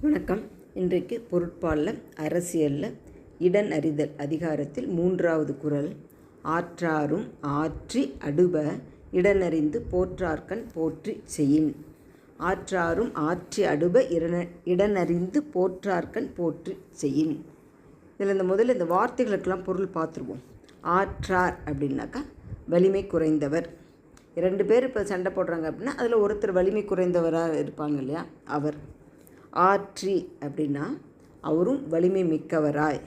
வணக்கம். இன்றைக்கு பொருட்பாலில் அரசியலில் இடன் அறிதல் அதிகாரத்தில் மூன்றாவது குரல். ஆற்றாரும் ஆற்றி அடுப இடனறிந்து போற்றார்கண் போற்றி செயின். ஆற்றாரும் ஆற்றி அடுப இடன இடனறிந்து போற்றார்கண் போற்றி செயின். இதில் இந்த முதல்ல இந்த வார்த்தைகளுக்கெல்லாம் பொருள் பார்த்துருவோம். ஆற்றார் அப்படின்னாக்கா வலிமை குறைந்தவர். இரண்டு பேர் இப்போ சண்டை போடுறாங்க அப்படின்னா அதில் ஒருத்தர் வலிமை குறைந்தவராக இருப்பாங்க இல்லையா? அவர். ஆற்றி அப்படின்னா அவரும் வலிமை மிக்கவராய்.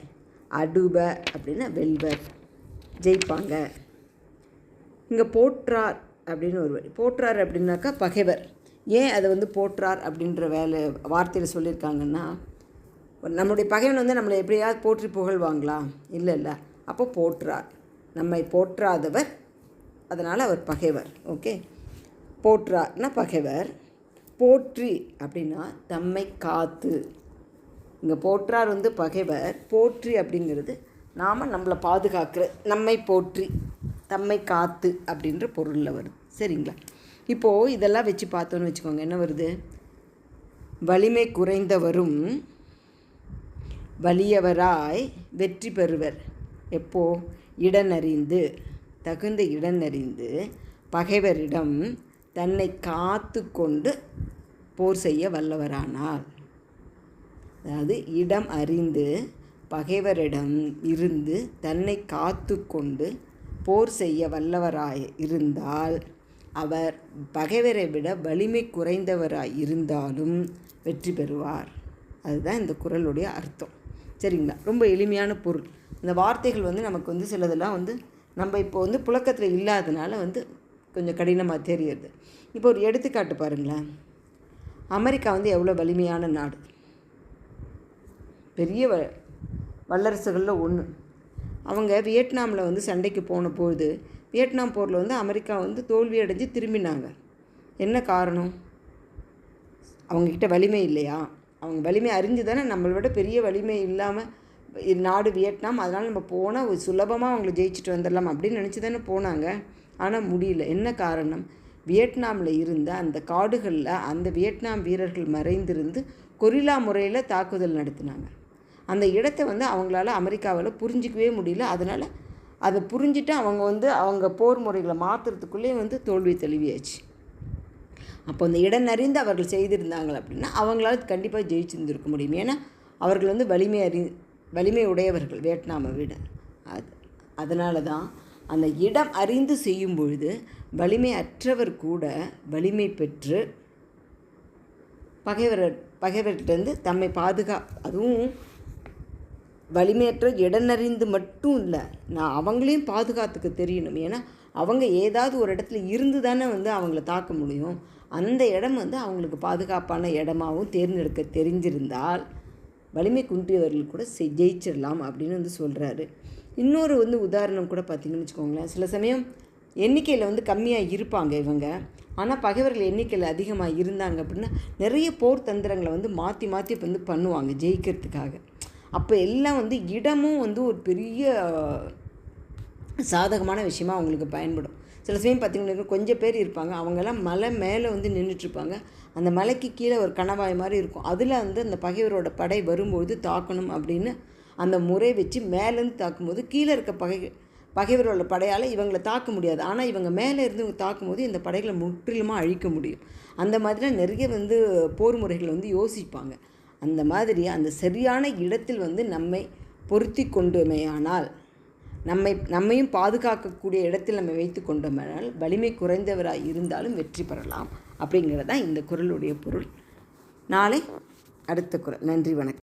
அடுப அப்படின்னா வெல்வர். ஜெயிப்பாங்க. இங்கே போற்றார் அப்படின்னு ஒரு வழி போற்றார் அப்படின்னாக்கா பகைவர். ஏன் அதை வந்து போற்றார் அப்படின்ற வேலை வார்த்தையில் சொல்லியிருக்காங்கன்னா நம்முடைய பகைவன் வந்து நம்மளை எப்படியாவது போற்றி புகழ்வாங்களா? இல்லை இல்லை. அப்போ போற்றார். நம்மை போற்றாதவர் அதனால் அவர் பகைவர். ஓகே? போற்றார்னா பகைவர். போற்றி அப்படின்னா தம்மை காத்து. இங்கே போற்றார் வந்து பகைவர். போற்றி அப்படிங்கிறது நாம் நம்மளை பாதுகாக்கிற நம்மை போற்றி தம்மை காத்து அப்படின்ற பொருளில் வருது. சரிங்களா? இப்போது இதெல்லாம் வச்சு பார்த்தோன்னு வச்சுக்கோங்க. என்ன வருது? வலிமை குறைந்தவரும் வலியவராய் வெற்றி பெறுவர். எப்போ? இடனறிந்து தகுந்த இடனறிந்து பகைவரிடம் தன்னை காத்து கொண்டு போர் செய்ய வல்லவரானார். அதாவது இடம் அறிந்து பகைவரிடம் இருந்து தன்னை காத்து கொண்டு போர் செய்ய வல்லவராய் இருந்தால் அவர் பகைவரை விட வலிமை குறைந்தவராய் இருந்தாலும் வெற்றி பெறுவார். அதுதான் இந்த குரலுடைய அர்த்தம். சரிங்களா? ரொம்ப எளிமையான பொருள். இந்த வார்த்தைகள் வந்து நமக்கு வந்து சிலதெல்லாம் வந்து நம்ம இப்போ வந்து புழக்கத்தில் இல்லாதனால வந்து கொஞ்சம் கடினமாக தெரியுது இப்போ ஒரு எடுத்துக்காட்டு பாருங்களேன். அமெரிக்கா வந்து எவ்வளோ வலிமையான நாடு? பெரிய வ வல்லரசுகளில் ஒன்று அவங்க வியட்நாமில் வந்து சண்டைக்கு போன பொழுது வியட்நாம் போரில் வந்து அமெரிக்கா வந்து தோல்வி அடைஞ்சு திரும்பினாங்க. என்ன காரணம்? அவங்கக்கிட்ட வலிமை இல்லையா? அவங்க வலிமை அறிஞ்சு தானே நம்மளை விட பெரிய வலிமை இல்லாமல் நாடு வியட்நாம் அதனால் நம்ம போனால் சுலபமாக அவங்கள ஜெயிச்சுட்டு வந்துடலாம் அப்படின்னு நினச்சி தானே போனாங்க. ஆனால் முடியல. என்ன காரணம்? வியட்நாமில் இருந்த அந்த காடுகளில் அந்த வியட்நாம் வீரர்கள் மறைந்திருந்து கொரில்லா முறையில் தாக்குதல் நடத்தினாங்க. அந்த இடத்த வந்து அவங்களால அமெரிக்காவில் புரிஞ்சிக்கவே முடியல. அதனால் அதை புரிஞ்சுட்டு அவங்க வந்து அவங்க போர் முறைகளை மாற்றுறதுக்குள்ளே வந்து தோல்வி தெளிவியாச்சு. அப்போ அந்த இடம் அறிந்து அவர்கள் செய்திருந்தாங்க அப்படின்னா அவங்களால கண்டிப்பாக ஜெயிச்சிருந்துருக்க முடியும். ஏன்னா அவர்கள் வந்து வலிமை அறி வலிமை உடையவர்கள் வியட்நாமை விட. அது அதனால தான் அந்த இடம் அறிந்து செய்யும் பொழுது வலிமை அற்றவர் கூட வலிமை பெற்று பகைவர் பகைவர்கிட்டருந்து தம்மை பாதுகா அதுவும் வலிமையற்ற இடனறிந்து மட்டும் இல்லை நான் அவங்களையும் பாதுகாத்துக்க தெரியணும். ஏன்னா அவங்க ஏதாவது ஒரு இடத்துல இருந்து தானே வந்து அவங்கள தாக்க முடியும். அந்த இடம் வந்து அவங்களுக்கு பாதுகாப்பான இடமாகவும் தேர்ந்தெடுக்க தெரிஞ்சிருந்தால் வலிமை குன்றியவர்கள் கூட ஜெயிச்சிடலாம் அப்படின்னு வந்து சொல்கிறாரு இன்னொரு வந்து உதாரணம் கூட பார்த்திங்கன்னு வச்சுக்கோங்களேன். சில சமயம் எண்ணிக்கையில் வந்து கம்மியாக இருப்பாங்க இவங்க. ஆனால் பகைவர்கள் எண்ணிக்கையில் அதிகமாக இருந்தாங்க அப்படின்னா நிறைய போர் தந்திரங்களை வந்து மாற்றி மாற்றி வந்து பண்ணுவாங்க ஜெயிக்கிறதுக்காக. அப்போ எல்லாம் வந்து இடமும் வந்து ஒரு பெரிய சாதகமான விஷயமா அவங்களுக்கு பயன்படும். சில சமயம் பார்த்திங்கன்னா கொஞ்சம் பேர் இருப்பாங்க. அவங்கெல்லாம் மலை மேலே வந்து நின்றுட்டுருப்பாங்க அந்த மலைக்கு கீழே ஒரு கணவாய் மாதிரி இருக்கும். அதில் வந்து அந்த பகைவரோட படை வரும்போது தாக்கணும் அப்படின்னு அந்த முறை வச்சு மேலேருந்து தாக்கும்போது கீழே இருக்க பகை பகைவரோட படையால் இவங்களை தாக்க முடியாது. ஆனால் இவங்க மேலே இருந்து தாக்கும்போது இந்த படைகளை முற்றிலுமாக அழிக்க முடியும். அந்த மாதிரிலாம் நிறைய வந்து போர் முறைகளை வந்து யோசிப்பாங்க. அந்த மாதிரி அந்த சரியான இடத்தில் வந்து நம்மை பொருத்தி கொண்டோமேயானால் நம்மை நம்மையும் பாதுகாக்கக்கூடிய இடத்தில் நம்ம வைத்து கொண்டோமானால் வலிமை குறைந்தவராக இருந்தாலும் வெற்றி பெறலாம். அப்படிங்கிறது தான் இந்த குரலுடைய பொருள். நாளை அடுத்த குரல். நன்றி வணக்கம்.